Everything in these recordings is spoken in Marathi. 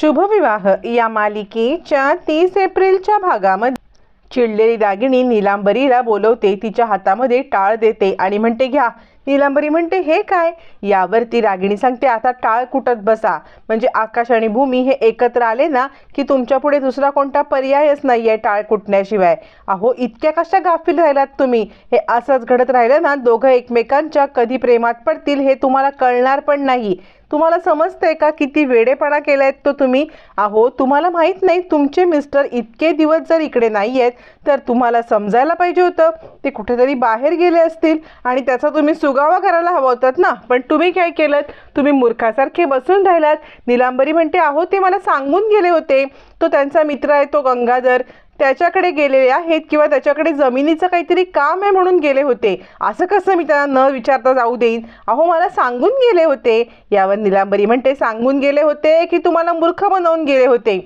शुभविवाह. या मालिकेच्या तीस एप्रिलच्या भागामध्ये चिडलेली दागिणी नीलांबरीला बोलवते. तिच्या हातामध्ये टाळ देते आणि म्हणते घ्या. नीलांबरी म्हणते हे काय? यावर ती रागिणी सांगते आता टाळ कुटत बसा? म्हणजे आकाश आणि भूमी हे एकत्र आले ना की तुमच्यापुढे दुसरा कोणता पर्यायच नाही आहे टाळ कुटण्याशिवाय. अहो इतक्या कशा गाफील राहिलात तुम्ही? हे असंच घडत राहिलं ना दोघं एकमेकांच्या कधी प्रेमात पडतील हे तुम्हाला कळणार पण नाही. तुम्हाला समजतंय का किती वेडेपणा केला आहेत तो तुम्ही? अहो तुम्हाला माहीत नाही तुमचे मिस्टर इतके दिवस जर इकडे नाही आहेत तर तुम्हाला समजायला पाहिजे होतं. ते कुठेतरी बाहेर गेले असतील आणि त्याचा तुम्ही सुगावा करायला हवा होतात ना. पण तुम्ही काय केलं तुम्ही मूर्खासारखे बसून राहिलात. निलांबरी म्हणते अहो ते मला सांगून गेले होते. तो त्यांचा मित्र आहे तो गंगाधर. त्याच्याकडे गेलेले आहेत किंवा त्याच्याकडे जमिनीचं काहीतरी काम आहे म्हणून गेले होते. असं कसं मी त्यांना न विचारता जाऊ देईन? अहो मला सांगून गेले होते. यावर निलांबरी म्हणते सांगून गेले होते की तुम्हाला मूर्ख बनवून गेले होते.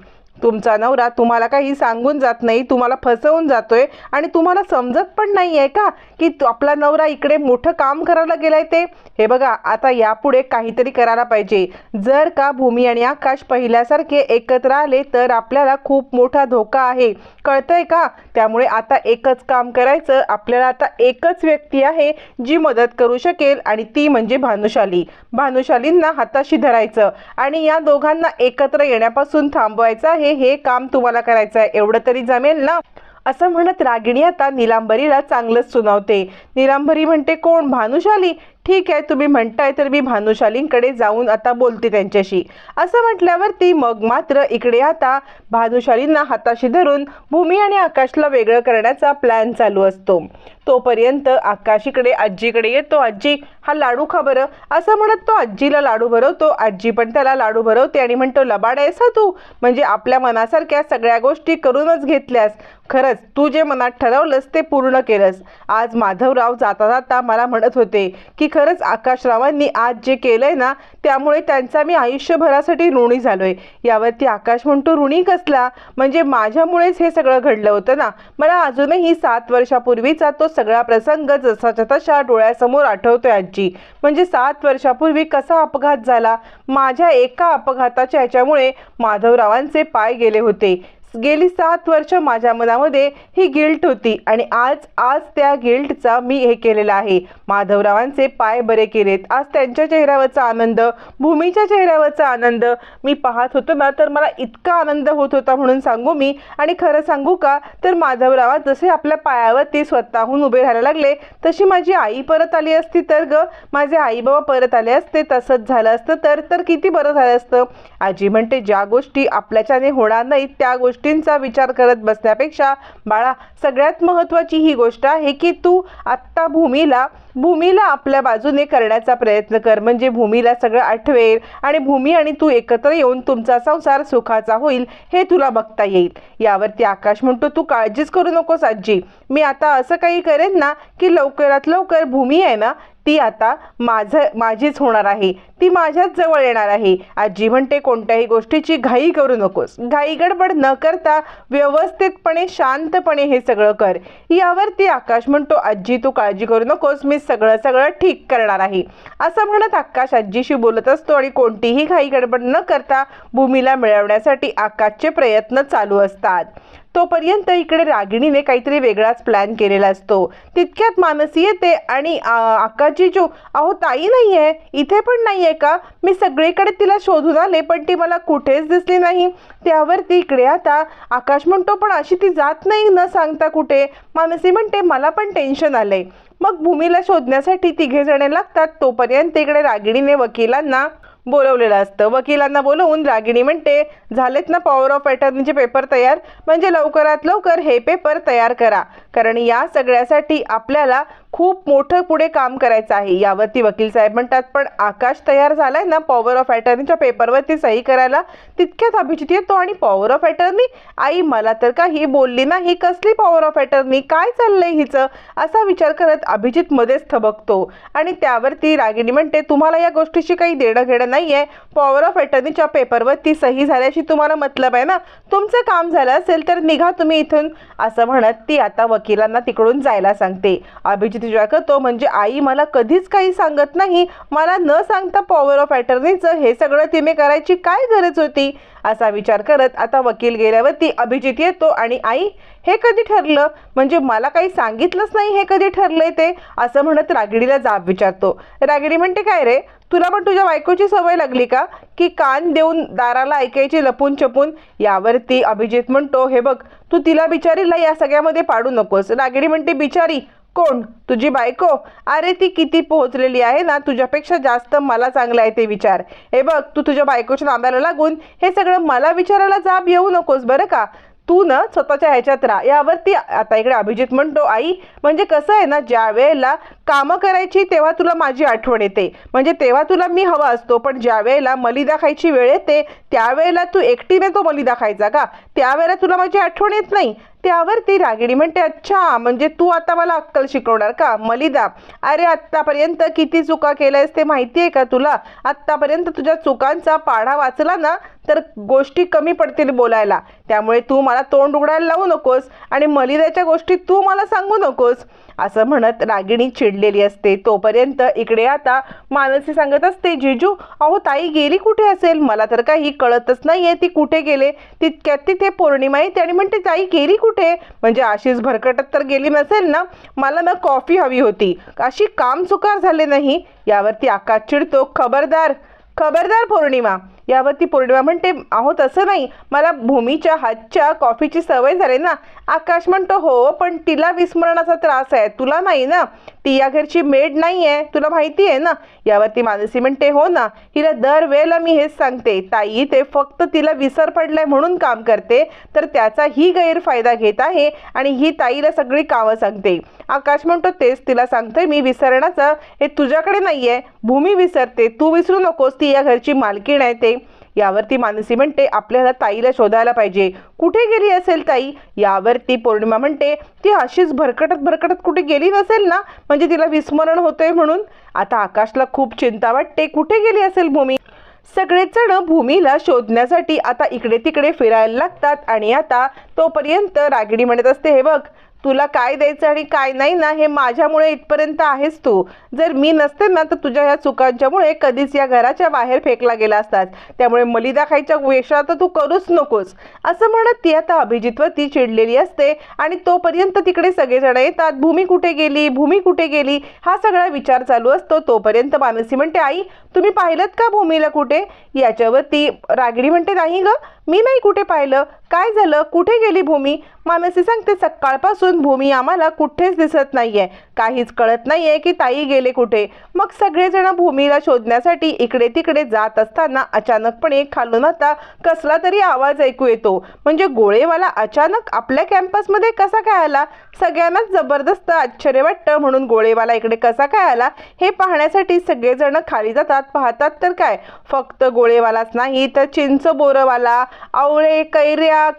तुमचा नवरा तुम्हाला काही सांगून जात नाही तुम्हाला फसवून जातोय आणि तुम्हाला समजत पण नाही आहे का की तो आपला नवरा इकडे मोठं काम करायला गेलाय ते? हे बघा आता यापुढे काहीतरी करायला पाहिजे. जर का भूमी आणि आकाश पहिल्यासारखे एकत्र आले तर आपल्याला खूप मोठा धोका आहे. कळतंय का? त्यामुळे आता एकच काम करायचं. आपल्याला आता एकच व्यक्ती आहे जी मदत करू शकेल आणि ती म्हणजे भानुशाली. भानुशालींना हाताशी धरायचं आणि या दोघांना एकत्र येण्यापासून थांबवायचं आहे. हे काम तुम्हाला करायचं आहे एवढं तरी जमेल ना? असं म्हणत रागिणी आता निलांबरीला चांगलंच सुनावते. निलांबरी म्हणते कोण? भानुशाली? ठीक आहे तुम्ही म्हणताय तर मी भानुशालींकडे जाऊन आता बोलते त्यांच्याशी. असं म्हटल्यावरती मग मात्र इकडे आता भानुशालींना हाताशी धरून भूमी आणि आकाशला वेगळं करण्याचा प्लॅन चालू असतो. तोपर्यंत आकाशीकडे आजीकडे येतो आजी हा लाडू खा बरं. असं म्हणत तो आजीला लाडू भरवतो. आजी पण त्याला लाडू भरवते आणि म्हणतो लबाड आहेस हा तू. म्हणजे आपल्या मनासारख्या सगळ्या गोष्टी करूनच घेतल्यास. खरंच तू जे मनात ठरवलंस ते पूर्ण केलंस. आज माधवराव जाता जाता मला म्हणत होते की खरंच आकाशरावांनी आज जे केलंय ना त्यामुळे त्यांचा मी आयुष्यभरासाठी ऋणी झालोय. यावरती आकाश म्हणतो ऋणी कसला? म्हणजे माझ्यामुळेच हे सगळं घडलं होतं ना. मला अजूनही सात वर्षापूर्वीचा तो सगळा प्रसंग जसाच्या तशा डोळ्यासमोर आठवतो आजी म्हणजे सात वर्षापूर्वी कसा अपघात झाला? माझ्या एका अपघाताच्या ह्याच्यामुळे माधवरावांचे पाय गेले होते. गेली सात वर्ष माझ्या मनामध्ये ही गिल्ट होती आणि आज आज त्या गिल्टचा मी हे केलेला आहे. माधवरावांचे पाय बरे केलेत. आज त्यांच्या चेहऱ्यावरचा आनंद भूमीच्या चेहऱ्यावरचा आनंद मी पाहत होतो ना तर मला इतका आनंद होत होता म्हणून सांगू मी. आणि खरं सांगू का तर माधवरावा जसे आपल्या पायावरती स्वतःहून उभे राहायला लागले तशी माझी आई परत आली असती तर ग. माझे आई बाबा परत आले असते तसंच झालं असतं तर तर किती बरं झालं असतं? आजी म्हणते ज्या गोष्टी आपल्याच्याने होणार नाहीत त्या गोष्टी गोष्टींचा विचार करत बसण्यापेक्षा बाळा सगळ्यात महत्त्वाची ही गोष्ट आहे की तू आत्ता भूमीला भूमीला आपल्या बाजूने करण्याचा प्रयत्न कर. म्हणजे भूमीला सगळं आठवेल आणि भूमी आणि तू एकत्र येऊन तुमचा संसार सुखाचा होईल हे तुला बघता येईल. यावरती आकाश म्हणतो तू काळजीच करू नकोस आजी. मी आता असं काही करेन ना की लवकरात लवकर भूमी आहे ना ती आता माझं माझीच होणार आहे. ती माझ्याच जवळ येणार आहे. आजी म्हणते कोणत्याही गोष्टीची घाई करू नकोस. घाई गडबड न करता व्यवस्थितपणे शांतपणे हे सगळं कर. यावर ती आकाश म्हणतो आजी तू काळजी करू नकोस. मी सगळं सगळं ठीक करणार आहे. असं म्हणत आकाश आजीशी बोलत असतो आणि कोणतीही घाई गडबड न करता भूमीला मिळवण्यासाठी आकाशचे प्रयत्न चालू असतात. तोपर्यंत इकडे रागिणीने काहीतरी वेगळाच प्लॅन केलेला असतो. तितक्यात मानसी येते आणि आकाची जो अहो ताई नाही आहे इथे पण नाही आहे का? मी सगळीकडे तिला शोधून आले पण ती मला कुठेच दिसली नाही. त्यावरती इकडे आता आकाश म्हणतो पण अशी ती जात नाही न सांगता कुठे? मानसी म्हणते मला पण टेन्शन आलंय. मग भूमीला शोधण्यासाठी तिघे जणे लागतात. तोपर्यंत इकडे रागिणीने वकिलांना बोलवलेलं असतं. वकिलांना बोलवून रागिणी म्हणते झालेत ना पॉवर ऑफ अटर्नीचे पेपर तयार? म्हणजे लवकरात लवकर हे पेपर तयार करा. कारण या सगळ्यासाठी आपल्याला खूप मोठं पुढे काम करायचं आहे. यावरती वकील साहेब म्हणतात पण आकाश तयार झालाय ना? पॉवर ऑफ अटर्नीच्या पेपरवरती सही करायला तितक्यात अभिजित येतो आणि पॉवर ऑफ अटर्नी आई मला तर का ही बोलली ना ही कसली पॉवर ऑफ अटर्नी काय चाललंय हिचं? असा विचार करत अभिजित मध्येच थबकतो. आणि त्यावरती रागिणी म्हणते तुम्हाला या गोष्टीशी काही देणं घेणं नाही आहे पॉवर ऑफ अटर्नीच्या पेपरवरती सही झाल्याशी तुम्हाला मतलब आहे ना? तुमचं काम झालं असेल तर निघा तुम्ही इथून. असं म्हणत ती आता वकिलांना तिकडून जायला सांगते. अभिजित विचार करतो म्हणजे आई मला कधीच काही सांगत नाही. मला न सांगता पॉवर ऑफ अटर्नीचं हे सगळं तिने करायची काय गरज होती? असा विचार करत आता वकील गेल्यावरती अभिजित येतो आणि आई हे कधी ठरलं? म्हणजे मला काही सांगितलंच नाही हे कधी ठरलंय ते? असं म्हणत रागिणीला जाब विचारतो. रागिणी म्हणते काय रे? तुला पण तुझ्या बायकोची सवय लागली का? की कान देऊन दाराला ऐकायची लपून छपून? यावरती अभिजित म्हणतो हे बघ तू तिला बिचारीला या सगळ्यामध्ये पाडू नकोस. रागिणी म्हणते बिचारी? कोण? तुझी बायको? अरे ती किती पोहोचलेली आहे ना तुझ्यापेक्षा जास्त मला चांगलं आहे ते विचार. हे बघ तू तुझ्या बायकोच्या नांदाला लागून हे सगळं मला विचारायला जाब येऊ नकोस बरं का? तू ना स्वतःच्या ह्याच्यात राहा. यावरती आता इकडे अभिजित म्हणतो आई म्हणजे कसं आहे ना ज्या वेळेला कामं करायची तेव्हा तुला माझी आठवण येते. म्हणजे तेव्हा तुला मी हवा असतो पण ज्या वेळेला मलिदा खायची वेळ येते त्यावेळेला तू एकटीने तो मलिदा खायचा का? त्यावेळेला तुला माझी आठवण येत नाही. त्यावरती रागिणी म्हणते अच्छा म्हणजे तू आता मला अक्कल शिकवणार का? मलिदा अरे आत्तापर्यंत किती चुका केल्यास ते माहिती आहे का तुला? आत्तापर्यंत तुझ्या चुकांचा पाढा वाचला ना तर गोष्टी कमी पडतील बोलायला. त्यामुळे तू मला तोंड उघडायला लावू नकोस आणि मलिदाच्या गोष्टी तू मला सांगू नकोस. असं म्हणत रागिणी चिडलेली असते. तोपर्यंत इकडे आता मानसी सांगत असते जिजू अहो ताई गेली कुठे असेल? मला तर काही कळतच नाही आहे ती कुठे गेले? तितक्यात तिथे पौर्णिमा येते आणि म्हणते ताई गेली कुठे? म्हणजे अशीच भरकटत तर गेली नसेल ना? मला ना कॉफी हवी होती. अशी काम चुकार झाले नाही. यावरती आकाश चिडतो खबरदार खबरदार पौर्णिमा. यावरती पौर्णिमा म्हणते आहो तसं नाही. मला भूमीच्या हातच्या कॉफीची सवय झाली ना. आकाश म्हणतो हो पण तिला विस्मरणाचा त्रास आहे. तुला नाही ना? ती या घरची मेड नाही आहे तुला माहिती आहे ना? यावरती मानसी म्हणते हो ना. हिला दरवेळेला मी हेच सांगते. ताई ते फक्त तिला विसर पडलाय म्हणून काम करते. तर त्याचा ही गैरफायदा घेत आहे आणि ही ताईला सगळी कामं सांगते. आकाश म्हणतो तेच तिला सांगते मी विसरण्याचं. हे तुझ्याकडे नाही आहे भूमी विसरते. तू विसरू नकोस. ती या घरची मालकीण आहे ते. यावरती मानसी म्हणते आपल्याला ताईला शोधायला पाहिजे. कुठे गेली असेल ताई? यावरती पौर्णिमा म्हणते ती अशीच भरकटत भरकटत कुठे गेली नसेल ना? म्हणजे तिला विस्मरण होतंय म्हणून. आता आकाशला खूप चिंता वाटते कुठे गेली असेल भूमी? सगळेच जण भूमीला शोधण्यासाठी आता इकडे तिकडे फिरायला लागतात आणि आता तोपर्यंत रागिणी म्हणत असते हे बघ तुला काय द्यायचं आणि काय नाही ना हे माझ्यामुळे इथपर्यंत आहेस तू. जर मी नसते ना तर तुझ्या ह्या चुकांच्यामुळे कधीच या घराच्या बाहेर फेकला गेला असतात त्यामुळे मलिदा खायच्या वेषा तर तू करूच नकोस. असं म्हणत ती आता अभिजितवरती चिडलेली असते आणि तोपर्यंत तिकडे सगळेजण येतात. भूमी कुठे गेली? भूमी कुठे गेली? हा सगळा विचार चालू असतो. तोपर्यंत मानसी म्हणते आई तुम्ही पाहिलं का भूमीला कुठे? याच्यावरती रागिणी म्हणते नाही ग. मी नाही कुठे पाहिलं? काय झालं? कुठे गेली भूमी? मानसी सांगते सकाळपासून भूमी आम्हाला कुठेच दिसत नाहीये. काहीच कळत नाहीये की ताई गेले कुठे. मग सगळेजण भूमीला शोधण्यासाठी इकडे तिकडे जात असताना अचानकपणे खालून आता कसला तरी आवाज ऐकू येतो. म्हणजे गोळेवाला अचानक आपल्या कॅम्पसमध्ये कसा काय आला? सगळ्यांनाच जबरदस्त आश्चर्य वाटतं म्हणून गोळेवाला इकडे कसा काय आला? हे पाहण्यासाठी सगळेजण खाली जातात. पाहतात तर काय? फक्त गोळेवालाच नाही तर चिंच बोरवाला आवळे कैऱ्या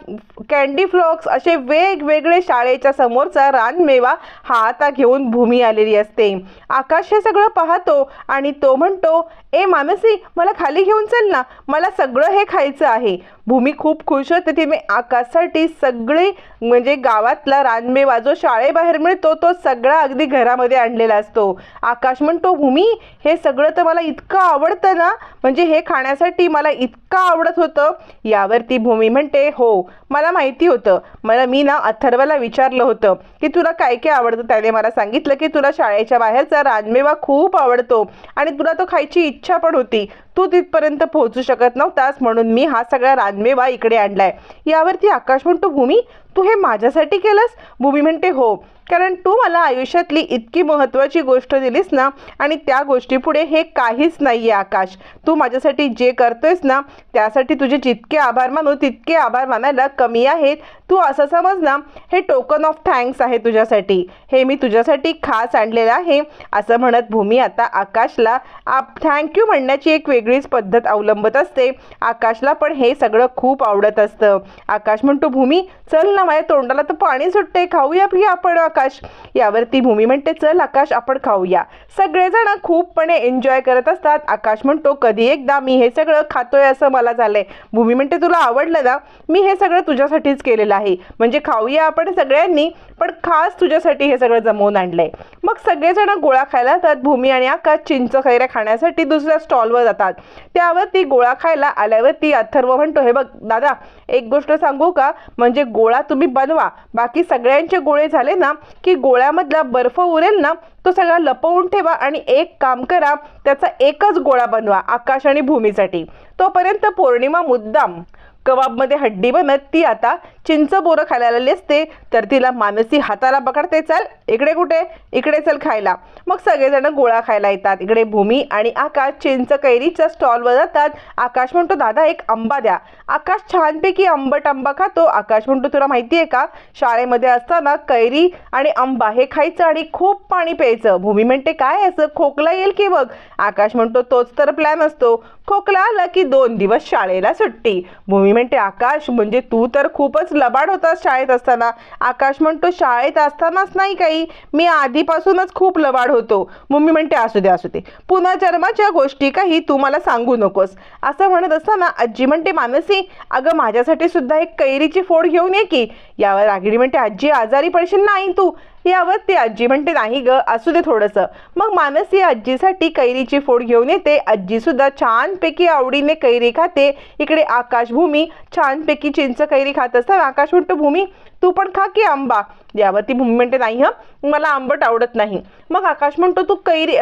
कॅन्डी फ्लॉक्स असे वेगवेगळे शाळेच्या समोरचा रानमेवा हा आता घेऊन भूमी आलेली असते. आकाश हे सगळं पाहतो आणि तो म्हणतो ए मानसी मला खाली घेऊन चल ना. मला सगळं हे खायचं आहे. भूमी खूप खुश होते ती मी आकाशसाठी सगळे म्हणजे गावातला रानमेवा जो शाळेबाहेर मिळतो तो सगळा अगदी घरामध्ये आणलेला असतो. आकाश म्हणतो भूमी हे सगळं तर मला इतकं आवडतं ना? म्हणजे हे खाण्यासाठी मला इतकं आवडत होतं. यावरती भूमी म्हणते हो मला माहिती होतं. मला मी ना अथर्वला विचारलं होतं की तुला काय काय आवडतं? त्याने मला सांगितलं की तुला शाळेच्या बाहेरचा रानमेवा खूप आवडतो आणि तुला तो खायची इच्छा पण होती. तू तिथपर्यंत पोहोचू शकत नव्हतास म्हणून मी हा सगळा रानमेवा इकडे आणलाय. यावरती आकाश म्हणतो भूमी तू हे माझ्यासाठी केलंस? भूमी म्हणते हो. कारण तू मला आयुष्यातली इतकी महत्त्वाची गोष्ट दिलीस ना आणि त्या गोष्टीपुढे हे काहीच नाही आहे आकाश. तू माझ्यासाठी जे करतोयस ना त्यासाठी तुझे जितके आभार मानू तितके आभार मानायला कमी आहेत. तू असं समज ना हे टोकन ऑफ थँक्स आहे तुझ्यासाठी. हे मी तुझ्यासाठी खास आणलेलं आहे. असं म्हणत भूमी आता आकाशला आप थँक्यू म्हणण्याची एक वेगळीच पद्धत अवलंबत असते. आकाशला पण हे सगळं खूप आवडत असतं. आकाश म्हणतो भूमी चल ना माझ्या तोंडाला तर पाणी सुटते खाऊया प्रिया आपण. आकाश. यावरती भूमी म्हणते चल आकाश आपण खाऊया. सगळेजण खूपपणे एन्जॉय करत असतात. आकाश म्हणतो कधी एकदा मी हे सगळं खातोय असं मला झालंय. भूमी म्हणते तुला आवडलं ना? मी हे सगळं तुझ्यासाठीच केलेलं आहे. म्हणजे खाऊया आपण सगळ्यांनी पण खास तुझ्यासाठी हे सगळं जमवून आणलंय. मग सगळेजण गोळा खायला जातात. भूमी आणि आकाश चिंच खैऱ्या खाण्यासाठी दुसऱ्या स्टॉलवर जातात. त्यावरती गोळा खायला आल्यावरती अथर्व म्हणतो हे बघ दादा एक गोष्ट सांगू का? म्हणजे गोळा तुम्ही बनवा. बाकी सगळ्यांचे गोळे झाले ना की गोळ्यामधला बर्फ उरेल ना तो सगळा लपवून ठेवा आणि एक काम करा त्याचा एकच गोळा बनवा आकाश आणि भूमीसाठी. तोपर्यंत पौर्णिमा मुद्दाम. कबाबमध्ये हड्डी बनत ती आता चिंच बोरं खायला आलेली असते तर तिला मानसी हाताला पकडते चल इकडे कुठे? इकडे चल खायला. मग सगळेजण गोळा खायला येतात. इकडे भूमी आणि आकाश चिंच कैरीच्या स्टॉलवर जातात. आकाश म्हणतो दादा एक आंबा द्या. आकाश छानपैकी आंबट आंबा खातो. आकाश म्हणतो तुला माहिती आहे का? शाळेमध्ये असताना कैरी आणि आंबा हे खायचं आणि खूप पाणी प्यायचं. भूमी म्हणते काय असं? खोकला येईल की बघ आकाश म्हणतो तोच तर प्लॅन असतो. खोकला आला की दोन दिवस शाळेला सुट्टी. भूमी म्हणते आकाश म्हणजे तू तर खूपच लबाड होतास शाळेत असताना. आकाश म्हणतो शाळेत असतानाच नाही काही? मी आधीपासूनच खूप लबाड होतो. मम्मी म्हणते असू दे असू दे. पुनर्जन्माच्या गोष्टी काही तू मला सांगू नकोस. असं म्हणत असताना आजी म्हणते मानसी अगं माझ्यासाठी सुद्धा एक कैरीची फोड घेऊन ये की. यावर रागिणी म्हणते आजी आजारी पडशील नाही तू? यावर ती आजी म्हणते नाही ग असू दे थोडंसं. मग मानसी आजीसाठी कैरीची फोड घेऊन येते. आजीसुद्धा छानपैकी आवडीने कैरी खाते. इकडे आकाशभूमी छानपैकी चिंच कैरी खात असताना आकाश म्हणतो भूमी तू पण खा की आंबा. यावर ती भूमी म्हणते नाही हं मला आंबट आवडत नाही. मग आकाश म्हणतो तू कैरी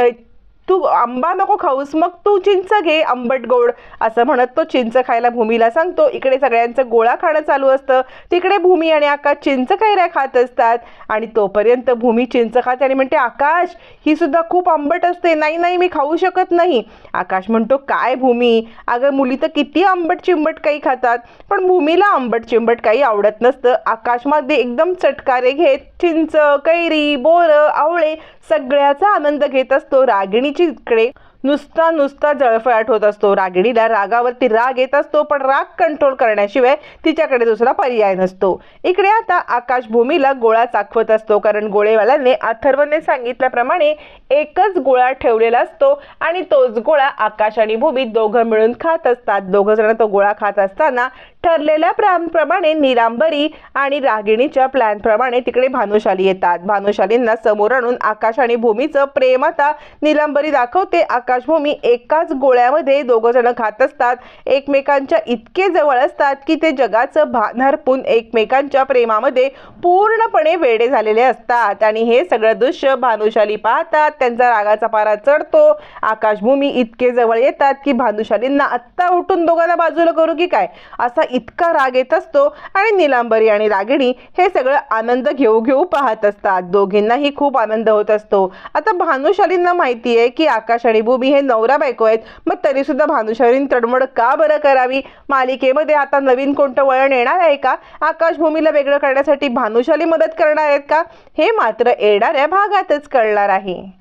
तू आंबा नको खाऊस मग तू चिंच घे आंबट गोड असं म्हणत तो चिंच खायला भूमीला सांगतो. इकडे सगळ्यांचं गोळा खाणं चालू असतं. तिकडे भूमी आणि आकाश चिंच कैऱ्या खात असतात. आणि तोपर्यंत भूमी चिंच खाते आणि म्हणते आकाश ही सुद्धा खूप आंबट असते. नाही नाही मी खाऊ शकत नाही. आकाश म्हणतो काय भूमी? अगं मुली तर किती आंबट चिंबट काही खातात. पण भूमीला आंबट चिंबट काही आवडत नसतं. आकाशमध्ये एकदम चटकारे घेत चिंच कैरी बोरं आवळे सगळ्याचा आनंद घेत असतो. रागिणीची इकडे नुसता नुसता जळफळाट होत असतो. रागिणीला रागावरती राग येत असतो पण राग कंट्रोल करण्याशिवाय तिच्याकडे दुसरा पर्याय नसतो. इकडे आता आकाश भूमीला गोळा चाखवत असतो कारण गोळेवाल्याने अथर्वने सांगितल्याप्रमाणे एकच गोळा ठेवलेला असतो आणि तोच गोळा आकाश आणि भूमी दोघं मिळून खात असतात. दोघं जण तो गोळा खात असताना ठरलेल्या प्लॅनप्रमाणे निरांबरी आणि रागिणीच्या प्लॅनप्रमाणे तिकडे भानुशाली येतात. भानुशालींना समोर आणून आकाश आणि भूमीचं प्रेम आता निलांबरी दाखवते. आकाश भूमी एकाच गोळ्यामध्ये दोघं जण खात असतात. एकमेकांच्या इतके जवळ असतात की ते जगाचं भान हरपून एकमेकांच्या प्रेमामध्ये पूर्णपणे वेडे झालेले असतात. आणि हे सगळं दृश्य भानुशाली पाहतात. त्यांचा रागाचा पारा चढतो. आकाशभूमी इतके जवळ येतात की भानुशालींना आत्ता उठून दोघांना बाजूला करू की काय? असा इतका राग येत असतो आणि निलांबरी आणि रागिणी हे सगळं आनंद घेऊ घेऊ पाहत असतात. दोघींनाही खूप आनंद होत असतो. आता भानुशालींना माहिती आहे की आकाश आणि भूमी हे नवरा बायको आहेत. मग तरी सुद्धा भानुशालीन तडमड का बरं करावी? मालिकेमध्ये आता नवीन कोणतं वळण येणार आहे का? आकाश भूमीला वेगळं करण्यासाठी भानुशाली मदत करणार आहेत का? हे मात्र येणाऱ्या भागातच कळणार आहे.